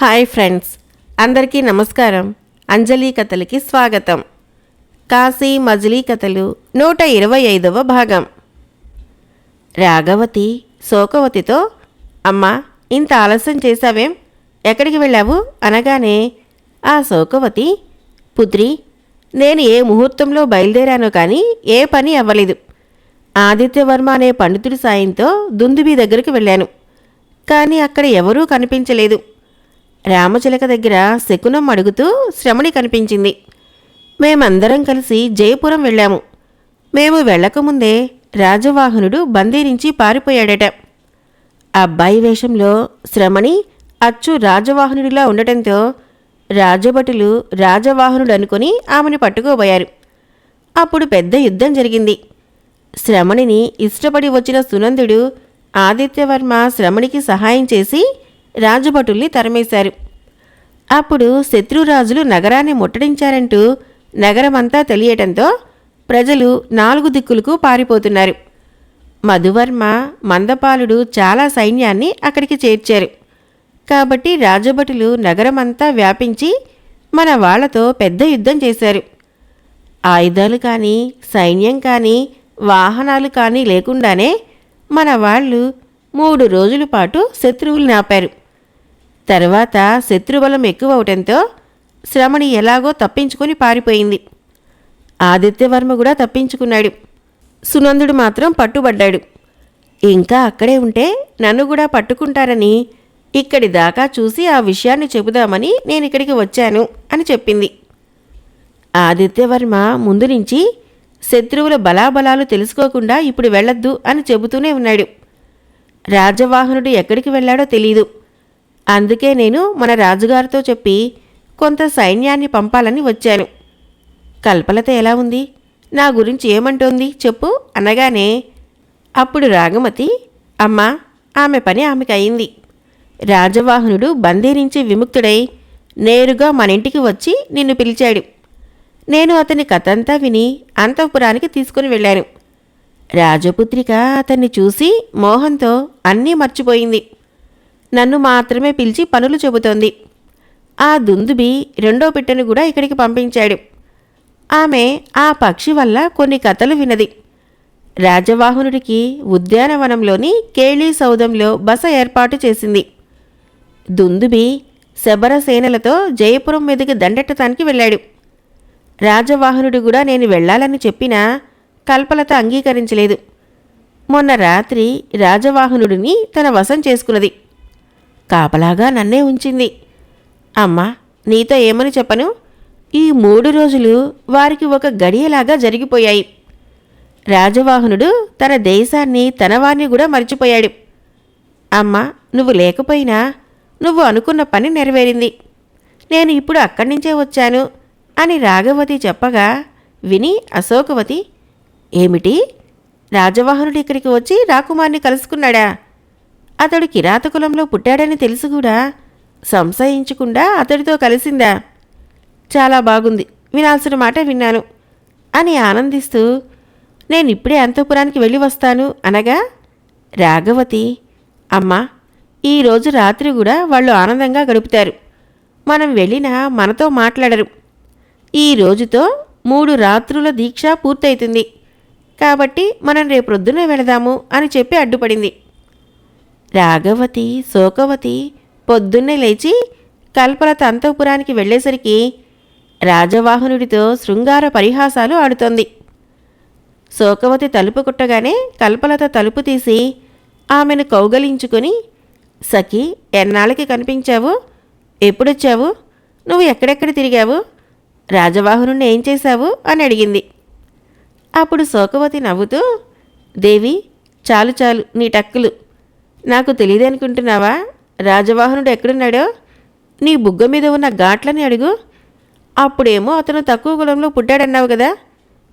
Hi friends అందరికీ నమస్కారం. అంజలి కథలకి స్వాగతం. కాశీ మజిలీ కథలు నూట ఇరవై ఐదవ భాగం. రాఘవతి శోకవతితో అమ్మా ఇంత ఆలస్యం చేశావేం? ఎక్కడికి వెళ్ళావు? అనగానే ఆ శోకవతి పుత్రి నేను ఏ ముహూర్తంలో బయలుదేరానో కానీ ఏ పని అవ్వలేదు. ఆదిత్యవర్మ అనే పండితుడి సాయంతో దుందుబి దగ్గరికి వెళ్ళాను. కానీ అక్కడ ఎవరూ కనిపించలేదు. రామచిలక దగ్గర శకునం అడుగుతూ శ్రమణి కనిపించింది. మేమందరం కలిసి జయపురం వెళ్ళాము. మేము వెళ్ళకముందే రాజవాహనుడు బందీరించి పారిపోయాడట. అబ్బాయి వేషంలో శ్రమణి అచ్చు రాజవాహనుడిలా ఉండటంతో రాజభటులు రాజవాహనుడు అనుకుని ఆమెను పట్టుకోబోయారు. అప్పుడు పెద్ద యుద్ధం జరిగింది. శ్రమణిని ఇష్టపడి వచ్చిన సునందుడు ఆదిత్యవర్మ శ్రమణికి సహాయం చేసి రాజభటుల్ని తరిమేశారు. అప్పుడు శత్రురాజులు నగరాన్ని ముట్టడించారంటూ నగరమంతా తెలియటంతో ప్రజలు నాలుగు దిక్కులకు పారిపోతున్నారు. మధువర్మ మందపాలుడు చాలా సైన్యాన్ని అక్కడికి చేర్చారు. కాబట్టి రాజభటులు నగరమంతా వ్యాపించి మన వాళ్ళతో పెద్ద యుద్ధం చేశారు. ఆయుధాలు కానీ సైన్యం కానీ వాహనాలు కానీ లేకుండానే మన వాళ్ళు మూడు రోజుల పాటు శత్రువులు నాపారు తర్వాత శత్రుబలం ఎక్కువ అవటంతో శ్రమణి ఎలాగో తప్పించుకొని పారిపోయింది. ఆదిత్యవర్మ కూడా తప్పించుకున్నాడు. సునందుడు మాత్రం పట్టుబడ్డాడు. ఇంకా అక్కడే ఉంటే నన్ను కూడా పట్టుకుంటారని ఇక్కడి దాకా చూసి ఆ విషయాన్ని చెబుదామని నేను ఇక్కడికి వచ్చాను అని చెప్పింది. ఆదిత్యవర్మ ముందు నుంచి శత్రువుల బలాబలాలు తెలుసుకోకుండా ఇప్పుడు వెళ్ళొద్దు అని చెబుతూనే ఉన్నాడు. రాజవాహనుడు ఎక్కడికి వెళ్ళాడో తెలీదు. అందుకే నేను మన రాజుగారితో చెప్పి కొంత సైన్యాన్ని పంపాలని వచ్చాను. కల్పలత ఎలా ఉంది? నా గురించి ఏమంటోంది చెప్పు అనగానే అప్పుడు రాగమతి అమ్మా ఆమె పని ఆమెకు అయింది రాజవాహనుడు బందీ నుంచి విముక్తుడై నేరుగా మన ఇంటికి వచ్చి నిన్ను పిలిచాడు. నేను అతని కథంతా విని అంతఃపురానికి తీసుకుని వెళ్ళాను. రాజపుత్రిక అతన్ని చూసి మోహంతో అన్నీ మర్చిపోయింది. నన్ను మాత్రమే పిలిచి పనులు చెబుతోంది. ఆ దుందుబి రెండో పిట్టను కూడా ఇక్కడికి పంపించాడు. ఆమె ఆ పక్షి వల్ల కొన్ని కథలు వినది. రాజవాహనుడికి ఉద్యానవనంలోని కేళీ సౌధంలో బస ఏర్పాటు చేసింది. దుందుబి శబరసేనలతో జయపురం మీదకి దండెట్టడానికి వెళ్ళాడు. రాజవాహనుడు కూడా నేను వెళ్ళాలని చెప్పినా కల్పలత అంగీకరించలేదు. మొన్న రాత్రి రాజవాహనుడిని తన వశం చేసుకున్నది. కాపలాగా నన్నే ఉంచింది. అమ్మా నీతో ఏమని చెప్పను? ఈ మూడు రోజులు వారికి ఒక గడియలాగా జరిగిపోయాయి. రాజవాహనుడు తన దేశాన్ని తనవాణ్ణి కూడా మర్చిపోయాడు. అమ్మా నువ్వు లేకపోయినా నువ్వు అనుకున్న పని నెరవేరింది. నేను ఇప్పుడు అక్కడి నుంచే వచ్చాను అని రాఘవతి చెప్పగా విని అశోకవతి ఏమిటి? రాజవాహనుడు ఇక్కడికి వచ్చి రాకుమార్ని కలుసుకున్నాడా? అతడు కిరాతకులంలో పుట్టాడని తెలుసు కూడా. సంశయించకుండా అతడితో కలిసిందా? చాలా బాగుంది. వినాల్సిన మాట విన్నాను. అని ఆనందిస్తూ నేను ఇప్పుడే అంతఃపురానికి వెళ్ళి వస్తాను అనగా రాఘవతి అమ్మా ఈరోజు రాత్రి కూడా వాళ్ళు ఆనందంగా గడుపుతారు. మనం వెళ్ళినా మనతో మాట్లాడరు. ఈ రోజుతో మూడు రాత్రుల దీక్ష పూర్తయితుంది. కాబట్టి మనం రేపొద్దునే వెళదాము అని చెప్పి అడ్డుపడింది. రాఘవతి శోకవతి పొద్దున్నే లేచి కల్పలత అంతఃపురానికి వెళ్ళేసరికి రాజవాహనుడితో శృంగార పరిహాసాలు ఆడుతోంది. శోకవతి తలుపు కుట్టగానే కల్పలత తలుపు తీసి ఆమెను కౌగలించుకొని సఖి ఎన్నాళ్ళకి కనిపించావు? ఎప్పుడొచ్చావు? నువ్వు ఎక్కడెక్కడ తిరిగావు? రాజవాహనుణ్ణి ఏం చేశావు? అని అడిగింది. అప్పుడు శోకవతి నవ్వుతూ దేవి చాలు చాలు నీ టక్కులు. నాకు తెలియదనుకుంటున్నావా రాజవాహనుడు ఎక్కడున్నాడో? నీ బుగ్గ మీద ఉన్న ఘాట్లని అడుగు. అప్పుడేమో అతను తక్కువ కులంలో పుట్టాడన్నావు కదా.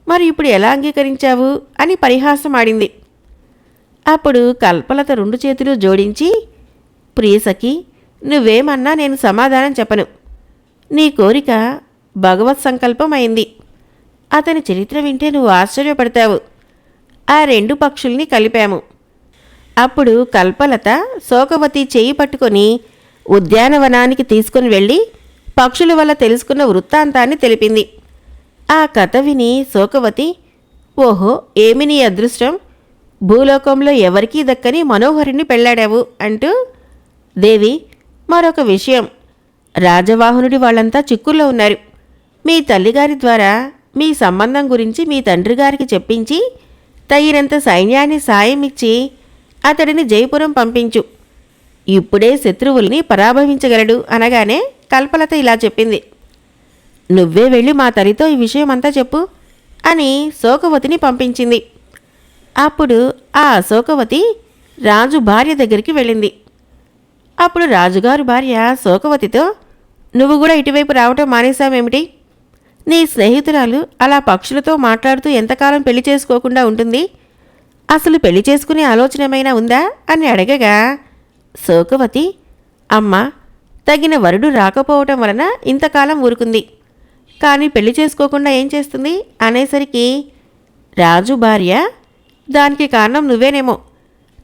మరి ఇప్పుడు ఎలా అంగీకరించావు? అని పరిహాసం ఆడింది. అప్పుడు కల్పలత రెండు చేతులు జోడించి ప్రియసఖి నువ్వేమన్నా నేను సమాధానం చెప్పను. నీ కోరిక భగవత్ సంకల్పం అయింది అతని చరిత్ర వింటే నువ్వు ఆశ్చర్యపడతావు. ఆ రెండు పక్షుల్ని కలిపాము. అప్పుడు కల్పలత శోకవతి చేయి పట్టుకొని ఉద్యానవనానికి తీసుకుని వెళ్ళి పక్షుల వల్ల తెలుసుకున్న వృత్తాంతాన్ని తెలిపింది. ఆ కథ విని శోకవతి ఓహో ఏమి నీ అదృష్టం? భూలోకంలో ఎవరికీ దక్కని మనోహరిని పెళ్ళాడావు? అంటూ దేవి మరొక విషయం. రాజవాహనుడి వాళ్ళంతా చిక్కుల్లో ఉన్నారు. మీ తల్లిగారి ద్వారా మీ సంబంధం గురించి మీ తండ్రి గారికి చెప్పించి తగినంత సైన్యాన్ని సాయం ఇచ్చి అతడిని జయపురం పంపించు. ఇప్పుడే శత్రువుల్ని పరాభవించగలడు అనగానే కల్పలత ఇలా చెప్పింది. నువ్వే వెళ్ళి మా తల్లితో ఈ విషయం అంతా చెప్పు అని శోకవతిని పంపించింది. అప్పుడు ఆ అశోకవతి రాజు భార్య దగ్గరికి వెళ్ళింది. అప్పుడు రాజుగారు భార్య శోకవతితో నువ్వు కూడా ఇటువైపు రావటం మానేశావేమిటి? నీ స్నేహితురాలు అలా పక్షులతో మాట్లాడుతూ ఎంతకాలం పెళ్ళి చేసుకోకుండా ఉంటుంది? అసలు పెళ్ళి చేసుకునే ఆలోచన ఏమైనా ఉందా? అని అడగగా శోకవతి అమ్మ తగిన వరుడు రాకపోవటం వలన ఇంతకాలం ఊరుకుంది. కానీ పెళ్ళి చేసుకోకుండా ఏం చేస్తుంది? అనేసరికి రాజు భార్య దానికి కారణం నువ్వేనేమో.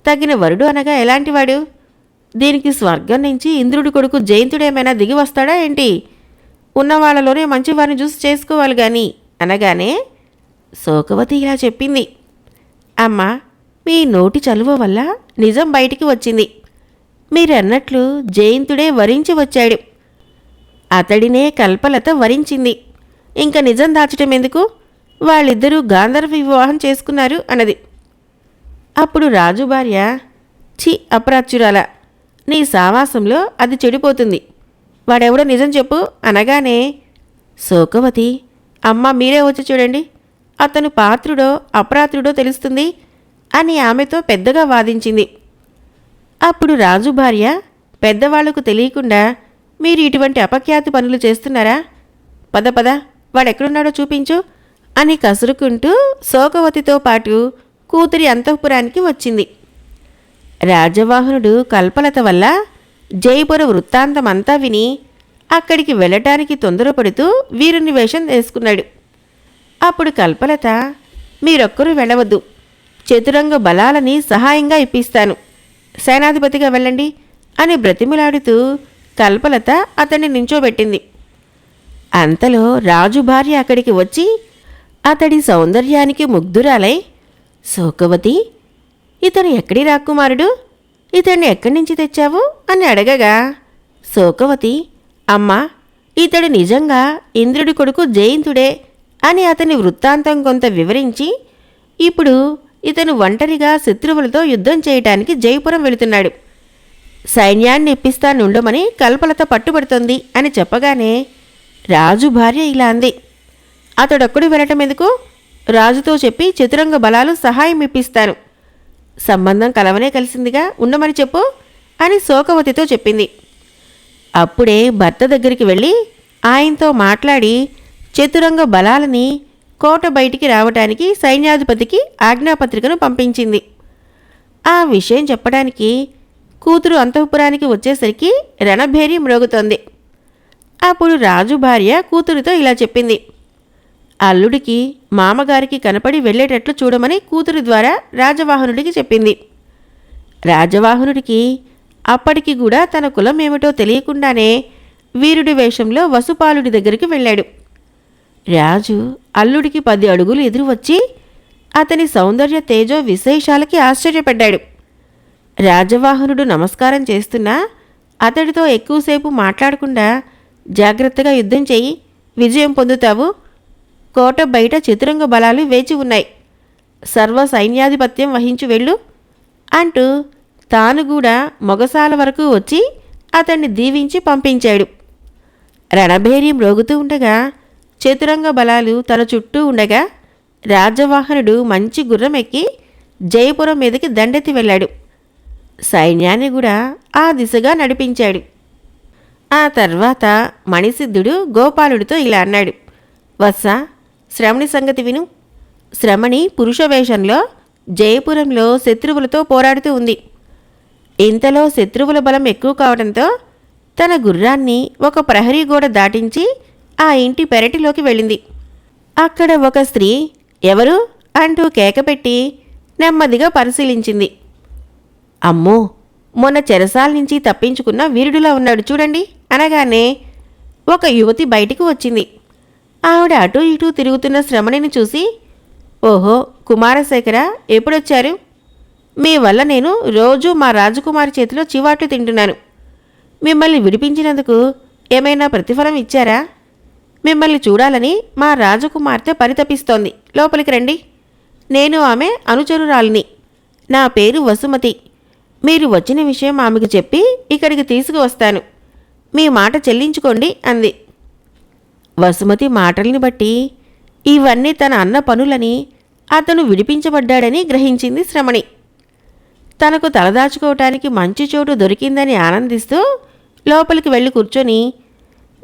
తగిన వరుడు అనగా ఎలాంటివాడు? దీనికి స్వర్గం నుంచి ఇంద్రుడి కొడుకు జయంతుడేమైనా దిగి వస్తాడా ఏంటి? ఉన్న వాళ్ళలోనే మంచివారిని చూసి చేసుకోవాలి కానీ అనగానే శోకవతి ఇలా చెప్పింది. అమ్మా మీ నోటి చలువ వల్ల నిజం బయటికి వచ్చింది. మీరన్నట్లు జయంతుడే వరించి వచ్చాడు. అతడినే కల్పలత వరించింది. ఇంక నిజం దాచటం ఎందుకు? వాళ్ళిద్దరూ గాంధర్వ వివాహం చేసుకున్నారు అన్నది. అప్పుడు రాజు భార్య ఛీ అప్రాచురాల నీ సావాసంలో అది చెడిపోతుంది. వాడెవడో నిజం చెప్పు అనగానే శోకవతి అమ్మ మీరే వచ్చి చూడండి. అతను పాత్రుడో అప్రాత్రుడో తెలుస్తుంది అని ఆమెతో పెద్దగా వాదించింది. అప్పుడు రాజు భార్య పెద్దవాళ్ళకు తెలియకుండా మీరు ఇటువంటి అపఖ్యాతి పనులు చేస్తున్నారా? పద పద వాడెక్కడున్నాడో చూపించు అని కసురుకుంటూ శోకవతితో పాటు కూతురి అంతఃపురానికి వచ్చింది. రాజవాహనుడు కల్పలత వల్ల జైపుర వృత్తాంతమంతా విని అక్కడికి వెళ్ళటానికి తొందరపడుతూ వీరుని వేషం వేసుకున్నాడు. అప్పుడు కల్పలత మీరొక్కరూ వెళ్ళవద్దు. చతురంగ బలాలని సహాయంగా ఇప్పిస్తాను. సేనాధిపతిగా వెళ్ళండి అని బ్రతిమిలాడుతూ కల్పలత అతన్ని నించోబెట్టింది. అంతలో రాజు భార్య అక్కడికి వచ్చి అతడి సౌందర్యానికి ముగ్ధురాలై శోకవతి ఇతను ఎక్కడి రాకుమారుడు? ఇతన్ని ఎక్కడి నుంచి తెచ్చావు? అని అడగగా శోకవతి అమ్మా ఇతడు నిజంగా ఇంద్రుడి కొడుకు జయంతుడే. అని అతని వృత్తాంతం కొంత వివరించి ఇప్పుడు ఇతను ఒంటరిగా శత్రువులతో యుద్ధం చేయటానికి జైపురం వెళుతున్నాడు. సైన్యాన్ని ఇప్పిస్తానుండమని కల్పలత పట్టుబడుతుంది అని చెప్పగానే రాజు భార్య ఇలా అంది. అతడొక్కడు వెళ్ళటం ఎందుకు? రాజుతో చెప్పి చతురంగ బలాలు సహాయం ఇప్పిస్తాను. సంబంధం కలవనే కలిసిందిగా ఉండమని చెప్పు అని శోకవతితో చెప్పింది. అప్పుడే భర్త దగ్గరికి వెళ్ళి ఆయనతో మాట్లాడి చతురంగ బలాలని కోట బయటికి రావటానికి సైన్యాధిపతికి ఆజ్ఞాపత్రికను పంపించింది. ఆ విషయం చెప్పడానికి కూతురు అంతఃపురానికి వచ్చేసరికి రణభేరి మ్రోగుతోంది. అప్పుడు రాజు భార్య కూతురితో ఇలా చెప్పింది. అల్లుడికి మామగారికి కనపడి వెళ్ళేటట్లు చూడమని కూతురి ద్వారా రాజవాహనుడికి చెప్పింది. రాజవాహనుడికి అప్పటికి కూడా తన కులం ఏమిటో తెలియకుండానే వీరుడి వేషంలో వసుపాలుడి దగ్గరికి వెళ్ళాడు. రాజు అల్లుడికి పది అడుగులు ఎదురు వచ్చి అతని సౌందర్య తేజో విశేషాలకి ఆశ్చర్యపడ్డాడు. రాజవాహనుడు నమస్కారం చేస్తున్నా అతడితో ఎక్కువసేపు మాట్లాడకుండా జాగ్రత్తగా యుద్ధం చేయి విజయం పొందుతావు. కోట బయట చతురంగ బలాలు వేచి ఉన్నాయి. సర్వ సైన్యాధిపత్యం వహించి వెళ్ళు అంటూ తాను కూడా మొగసాల వరకు వచ్చి అతన్ని దీవించి పంపించాడు. రణభేరి మ్రోగుతూ ఉండగా చతురంగ బలాలు తన చుట్టూ ఉండగా రాజవాహనుడు మంచి గుర్రం ఎక్కి జయపురం మీదకి దండెత్తి వెళ్ళాడు. సైన్యాన్ని కూడా ఆ దిశగా నడిపించాడు. ఆ తర్వాత మణిసిద్ధుడు గోపాలుడితో ఇలా అన్నాడు. వత్స శ్రమణి సంగతి విను. శ్రమణి పురుష వేషంలో జయపురంలో శత్రువులతో పోరాడుతూ ఉంది. ఇంతలో శత్రువుల బలం ఎక్కువ కావడంతో తన గుర్రాన్ని ఒక ప్రహరీ గోడ దాటించి ఆ ఇంటి పెరటిలోకి వెళ్ళింది. అక్కడ ఒక స్త్రీ ఎవరు? అంటూ కేకపెట్టి నెమ్మదిగా పరిశీలించింది. అమ్మో మొన్న చెరసాల నుంచి తప్పించుకున్న వీరుడులా ఉన్నాడు చూడండి అనగానే ఒక యువతి బయటికి వచ్చింది. ఆవిడ అటూ ఇటూ తిరుగుతున్న శ్రమణిని చూసి ఓహో కుమారశేఖర ఎప్పుడొచ్చారు? మీ వల్ల నేను రోజూ మా రాజకుమారి చేతిలో చివాట్లు తింటున్నాను. మిమ్మల్ని విడిపించినందుకు ఏమైనా ప్రతిఫలం ఇచ్చారా? మిమ్మల్ని చూడాలని మా రాజకుమార్తె పరితపిస్తోంది. లోపలికి రండి. నేను ఆమె అనుచరురాలిని. నా పేరు వసుమతి. మీరు వచ్చిన విషయం ఆమెకు చెప్పి ఇక్కడికి తీసుకువస్తాను. మీ మాట చెల్లించుకోండి అంది. వసుమతి మాటల్ని బట్టి ఇవన్నీ తన అన్న పనులని అతను విడిపించబడ్డాడని గ్రహించింది శ్రమణి. తనకు తలదాచుకోవటానికి మంచి చోటు దొరికిందని ఆనందిస్తూ లోపలికి వెళ్ళి కూర్చొని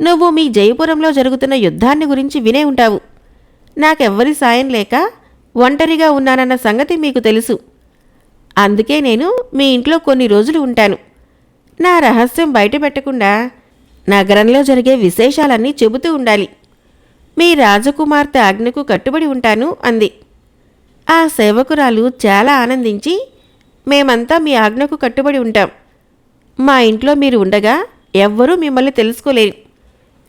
నువ్వు మీ జయపురంలో జరుగుతున్న యుద్ధాన్ని గురించి వినే ఉంటావు. నాకెవ్వరి సాయం లేక ఒంటరిగా ఉన్నానన్న సంగతి మీకు తెలుసు. అందుకే నేను మీ ఇంట్లో కొన్ని రోజులు ఉంటాను. నా రహస్యం బయట పెట్టకుండా నగరంలో జరిగే విశేషాలన్నీ చెబుతూ ఉండాలి. మీ రాజకుమార్తె ఆజ్ఞకు కట్టుబడి ఉంటాను అంది. ఆ సేవకురాలు చాలా ఆనందించి మేమంతా మీ ఆజ్ఞకు కట్టుబడి ఉంటాం. మా ఇంట్లో మీరు ఉండగా ఎవ్వరూ మిమ్మల్ని తెలుసుకోలేరు.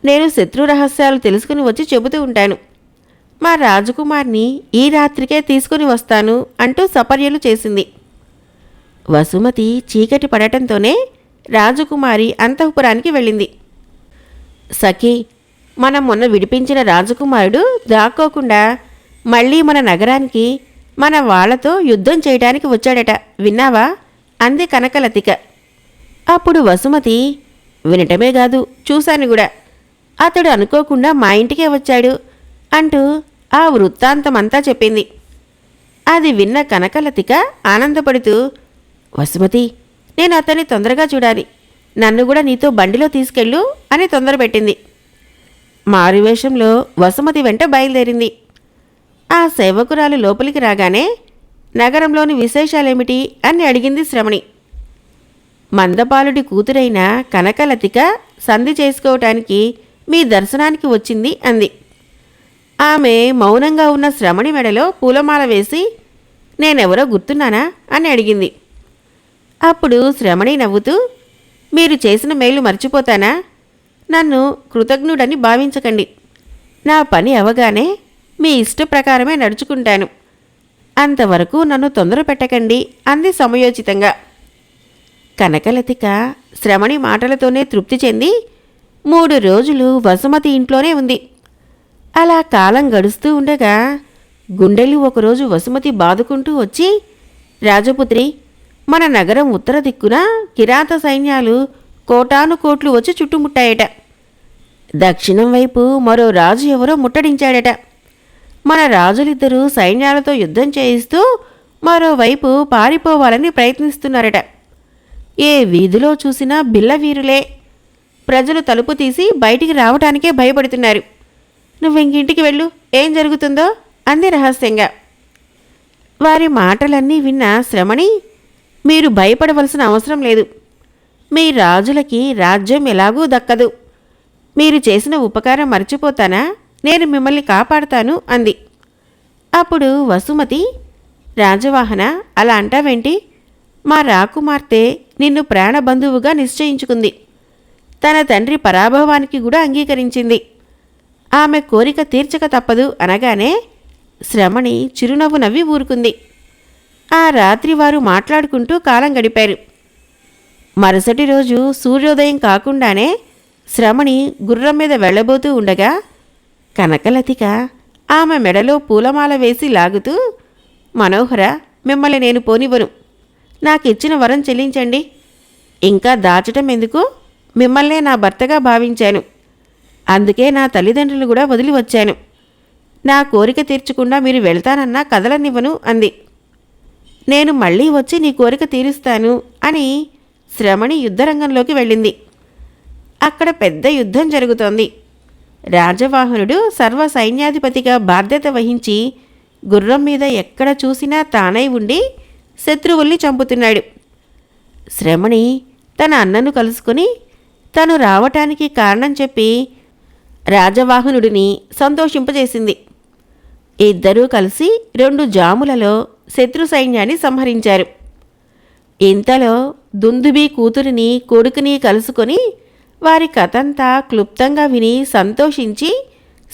నేను శత్రు రహస్యాలు తెలుసుకుని వచ్చి చెబుతూ ఉంటాను. మా రాజకుమార్ని ఈ రాత్రికే తీసుకుని వస్తాను అంటూ సపర్యలు చేసింది. వసుమతి చీకటి పడటంతోనే రాజకుమారి అంతఃపురానికి వెళ్ళింది. సఖీ మనం మొన్న విడిపించిన రాజకుమారుడు దాక్కోకుండా మళ్ళీ మన నగరానికి మన వాళ్ళతో యుద్ధం చేయడానికి వచ్చాడట. విన్నావా? అంది కనకలతిక. అప్పుడు వసుమతి వినటమే కాదు చూశాను కూడా. అతడు అనుకోకుండా మా ఇంటికే వచ్చాడు అంటూ ఆ వృత్తాంతమంతా చెప్పింది. అది విన్న కనకలతిక ఆనందపడుతూ వసుమతి నేను అతన్ని తొందరగా చూడాలి. నన్ను కూడా నీతో బండిలో తీసుకెళ్ళు అని తొందరపెట్టింది. మారువేషంలో వసుమతి వెంట బయలుదేరింది. ఆ సేవకురాలు లోపలికి రాగానే నగరంలోని విశేషాలేమిటి? అని అడిగింది శ్రమణి. మందపాలుడి కూతురైన కనకలతిక సంధి చేసుకోవటానికి మీ దర్శనానికి వచ్చింది అంది. ఆమె మౌనంగా ఉన్న శ్రమణి మెడలో పూలమాల వేసి నేనెవరో గుర్తున్నానా? అని అడిగింది. అప్పుడు శ్రమణి నవ్వుతూ మీరు చేసిన మేలు మర్చిపోతానా? నన్ను కృతజ్ఞుడని భావించకండి. నా పని అవగానే మీ ఇష్ట ప్రకారమే నడుచుకుంటాను. అంతవరకు నన్ను తొందర పెట్టకండి అంది సమయోచితంగా. కనకలతిక శ్రమణి మాటలతోనే తృప్తి చెంది మూడు రోజులు వసుమతి ఇంట్లోనే ఉంది. అలా కాలం గడుస్తూ ఉండగా గుండెలు ఒకరోజు వసుమతి బాదుకుంటూ వచ్చి రాజపుత్రి మన నగరం ఉత్తర దిక్కున కిరాత సైన్యాలు కోటాను కోట్లు వచ్చి చుట్టుముట్టాయట. దక్షిణం వైపు మరో రాజు ఎవరో ముట్టడించాడట. మన రాజులిద్దరూ సైన్యాలతో యుద్ధం చేయిస్తూ మరోవైపు పారిపోవాలని ప్రయత్నిస్తున్నారట. ఏ వీధిలో చూసినా బిల్లవీరులే ప్రజలు తలుపు తీసి బయటికి రావటానికే భయపడుతున్నారు. నువ్వింకింటికి వెళ్ళు ఏం జరుగుతుందో అంది రహస్యంగా. వారి మాటలన్నీ విన్న శ్రమణి మీరు భయపడవలసిన అవసరం లేదు. మీ రాజులకి రాజ్యం ఎలాగూ దక్కదు. మీరు చేసిన ఉపకారం మర్చిపోతానా? నేను మిమ్మల్ని కాపాడతాను అంది. అప్పుడు వసుమతి రాజవాహన అలా అంటావేంటి? మా రాకుమార్తె నిన్ను ప్రాణబంధువుగా నిశ్చయించుకుంది. తన తండ్రి పరాభవానికి కూడా అంగీకరించింది. ఆమె కోరిక తీర్చక తప్పదు అనగానే శ్రమణి చిరునవ్వు నవ్వి ఊరుకుంది. ఆ రాత్రి వారు మాట్లాడుకుంటూ కాలం గడిపారు. మరుసటి రోజు సూర్యోదయం కాకుండానే శ్రమణి గుర్రం మీద వెళ్ళబోతూ ఉండగా కనకలతిక ఆమె మెడలో పూలమాల వేసి లాగుతూ మనోహర మిమ్మల్ని నేను పోనివ్వను. నాకిచ్చిన వరం చెల్లించండి. ఇంకా దాచటం ఎందుకు? మిమ్మల్నే నా భర్తగా భావించాను. అందుకే నా తల్లిదండ్రులు కూడా వదిలి వచ్చాను. నా కోరిక తీర్చకుండా మీరు వెళ్తానన్నా కదలనివ్వను అంది. నేను మళ్ళీ వచ్చి నీ కోరిక తీరుస్తాను అని శ్రమణి యుద్ధరంగంలోకి వెళ్ళింది. అక్కడ పెద్ద యుద్ధం జరుగుతోంది. రాజవాహనుడు సర్వ సైన్యాధిపతిగా బాధ్యత వహించి గుర్రం మీద ఎక్కడ చూసినా తానై ఉండి శత్రువుల్ని చంపుతున్నాడు. శ్రమణి తన అన్నను కలుసుకుని తను రావటానికి కారణం చెప్పి రాజవాహనుడిని సంతోషింపజేసింది. ఇద్దరూ కలిసి రెండు జాములలో శత్రు సైన్యాన్ని సంహరించారు. ఇంతలో దుందుబి కూతురిని కొడుకుని కలుసుకొని వారి కథంతా క్లుప్తంగా విని సంతోషించి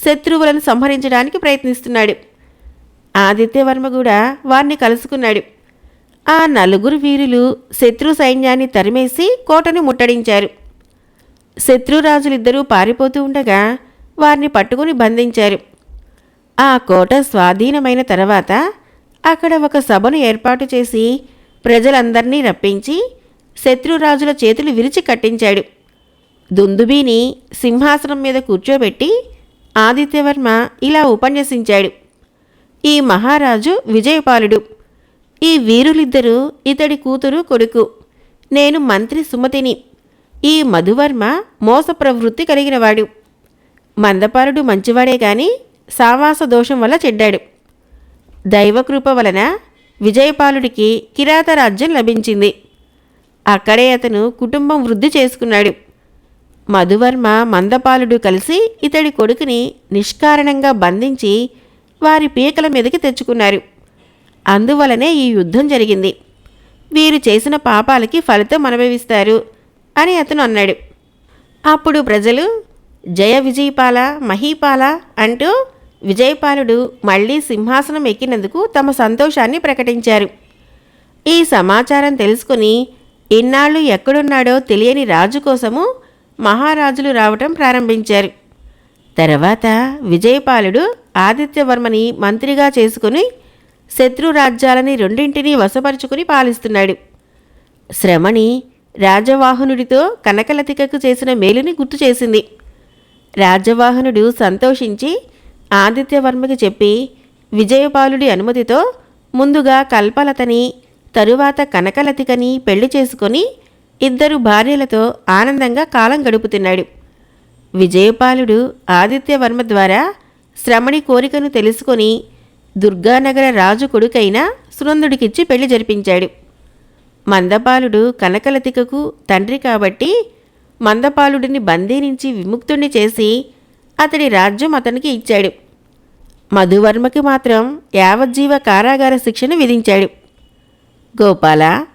శత్రువులను సంహరించడానికి ప్రయత్నిస్తున్నాడు. ఆదిత్యవర్మ కూడా వారిని కలుసుకున్నాడు. ఆ నలుగురు వీరులు శత్రు సైన్యాన్ని తరిమేసి కోటను ముట్టడించారు. శత్రురాజులిద్దరూ పారిపోతూ ఉండగా వారిని పట్టుకుని బంధించారు. ఆ కోట స్వాధీనమైన తర్వాత అక్కడ ఒక సభను ఏర్పాటు చేసి ప్రజలందరినీ రప్పించి శత్రురాజుల చేతులు విరిచి కట్టించాడు. దుందుబీని సింహాసనం మీద కూర్చోబెట్టి ఆదిత్యవర్మ ఇలా ఉపన్యసించాడు. ఈ మహారాజు విజయపాలుడు. ఈ వీరులిద్దరూ ఇతడి కూతురు కొడుకు. నేను మంత్రి సుమతిని. ఈ మధువర్మ మోస ప్రవృత్తి కలిగినవాడు. మందపారుడు మంచివాడే కానీ సావాస దోషం వల్ల చెడ్డాడు. దైవకృప వలన విజయపాలుడికి కిరాత రాజ్యం లభించింది. అక్కడే అతను కుటుంబం వృద్ధి చేసుకున్నాడు. మధువర్మ మందపాలుడు కలిసి ఇతడి కొడుకుని నిష్కారణంగా బంధించి వారి పీకల మీదకి తెచ్చుకున్నారు. అందువలనే ఈ యుద్ధం జరిగింది. వీరు చేసిన పాపాలకి ఫలితం అనుభవిస్తారు. అని అతను అన్నాడు. అప్పుడు ప్రజలు జయ విజయపాల మహీపాల అంటూ విజయపాలుడు మళ్ళీ సింహాసనం ఎక్కినందుకు తమ సంతోషాన్ని ప్రకటించారు. ఈ సమాచారం తెలుసుకుని ఇన్నాళ్ళు ఎక్కడున్నాడో తెలియని రాజు కోసము మహారాజులు రావటం ప్రారంభించారు. తర్వాత విజయపాలుడు ఆదిత్యవర్మని మంత్రిగా చేసుకుని శత్రు రాజ్యాలని రెండింటినీ వశపరుచుకుని పాలిస్తున్నాడు. శ్రమణి రాజవాహనుడితో కనకలతికకు చేసిన మేలుని గుర్తు చేసింది. రాజవాహనుడు సంతోషించి ఆదిత్యవర్మకి చెప్పి విజయపాలుడి అనుమతితో ముందుగా కల్పలతని తరువాత కనకలతికని పెళ్ళి చేసుకొని ఇద్దరు భార్యలతో ఆనందంగా కాలం గడుపుతున్నాడు. విజయపాలుడు ఆదిత్యవర్మ ద్వారా శ్రమణి కోరికను తెలుసుకొని దుర్గానగర రాజు కొడుకైన సునందుడికిచ్చి పెళ్ళి జరిపించాడు. మందపాలుడు కనకలతికకు తండ్రి కాబట్టి మందపాలుడిని బందీ నుంచి విముక్తుణ్ణి చేసి అతడి రాజ్యం అతనికి ఇచ్చాడు. మధువర్మకి మాత్రం యావజ్జీవ కారాగార శిక్షను విధించాడు. గోపాల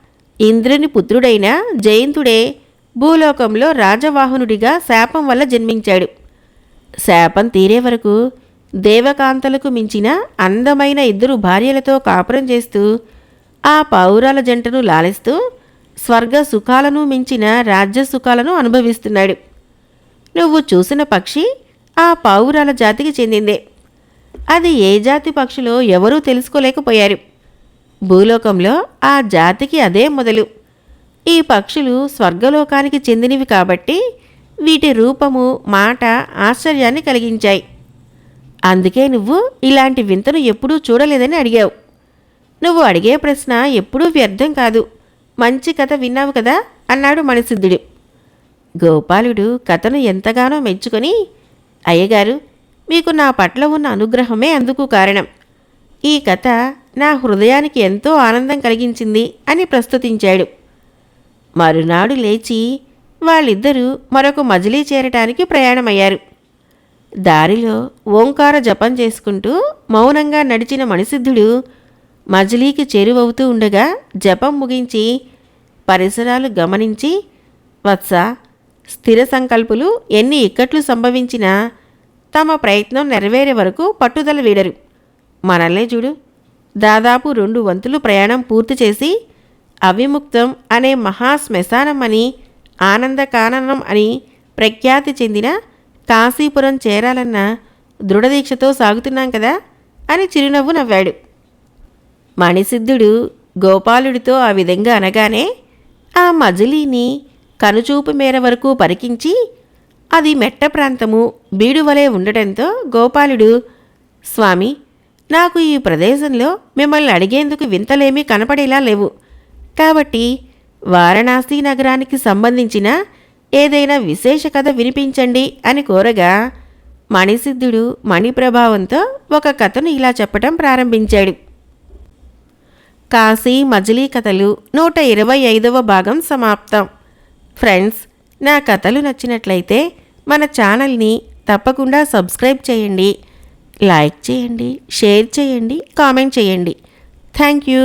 ఇంద్రుని పుత్రుడైన జయంతుడే భూలోకంలో రాజవాహనుడిగా శాపం వల్ల జన్మించాడు. శాపం తీరే వరకు దేవకాంతలకు మించిన అందమైన ఇద్దరు భార్యలతో కాపురం చేస్తూ ఆ పౌరాల జంటను లాలిస్తూ స్వర్గ సుఖాలను మించిన రాజ్య సుఖాలను అనుభవిస్తున్నాడు. నువ్వు చూసిన పక్షి ఆ పావురాల జాతికి చెందిందే. అది ఏ జాతి పక్షులో ఎవరూ తెలుసుకోలేకపోయారు. భూలోకంలో ఆ జాతికి అదే మొదలు. ఈ పక్షులు స్వర్గలోకానికి చెందినవి కాబట్టి వీటి రూపము మాట ఆశ్చర్యాన్ని కలిగించాయి. అందుకే నువ్వు ఇలాంటి వింతను ఎప్పుడూ చూడలేదని అడిగావు. నువ్వు అడిగే ప్రశ్న ఎప్పుడూ వ్యర్థం కాదు. మంచి కథ విన్నావు కదా? అన్నాడు మణిసిద్ధుడు గోపాలుడు కథను ఎంతగానో మెచ్చుకొని అయ్యగారు మీకు నా పట్ల ఉన్న అనుగ్రహమే అందుకు కారణం. ఈ కథ నా హృదయానికి ఎంతో ఆనందం కలిగించింది అని ప్రస్తుతించాడు. మరునాడు లేచి వాళ్ళిద్దరూ మరొక మజిలీ చేరటానికి ప్రయాణమయ్యారు. దారిలో ఓంకార జపం చేసుకుంటూ మౌనంగా నడిచిన మణిసిద్ధుడు మజిలీకి చేరువవుతూ ఉండగా జపం ముగించి పరిసరాలు గమనించి వత్స స్థిర సంకల్పులు ఎన్ని ఇక్కట్లు సంభవించినా తమ ప్రయత్నం నెరవేరే వరకు పట్టుదల వీడరు. మనల్నే చూడు. దాదాపు రెండు వంతులు ప్రయాణం పూర్తి చేసి అవిముక్తం అనే మహాశ్మశానం అని ఆనందకాననం అని ప్రఖ్యాతి చెందిన కాశీపురం చేరాలన్న దృఢదీక్షతో సాగుతున్నాం కదా అని చిరునవ్వు నవ్వాడు. మణిసిద్ధుడు గోపాలుడితో ఆ విధంగా అనగానే ఆ మజిలీని కనుచూపు మేర వరకు పరికించి అది మెట్ట ప్రాంతము బీడువలే ఉండటంతో గోపాలుడు స్వామి నాకు ఈ ప్రదేశంలో మిమ్మల్ని అడిగేందుకు వింతలేమీ కనపడేలా లేవు. కాబట్టి వారణాసి నగరానికి సంబంధించిన ఏదైనా విశేష కథ వినిపించండి అని కోరగా మణిసిద్ధుడు మణి ప్రభావంతో ఒక కథను ఇలా చెప్పటం ప్రారంభించాడు. కాశీ మజిలీ కథలు నూట ఇరవై ఐదవ భాగం సమాప్తం. ఫ్రెండ్స్ నా కథలు నచ్చినట్లయితే మన ఛానల్ని తప్పకుండా సబ్స్క్రైబ్ చేయండి. లైక్ చేయండి షేర్ చేయండి కామెంట్ చేయండి. Thank you.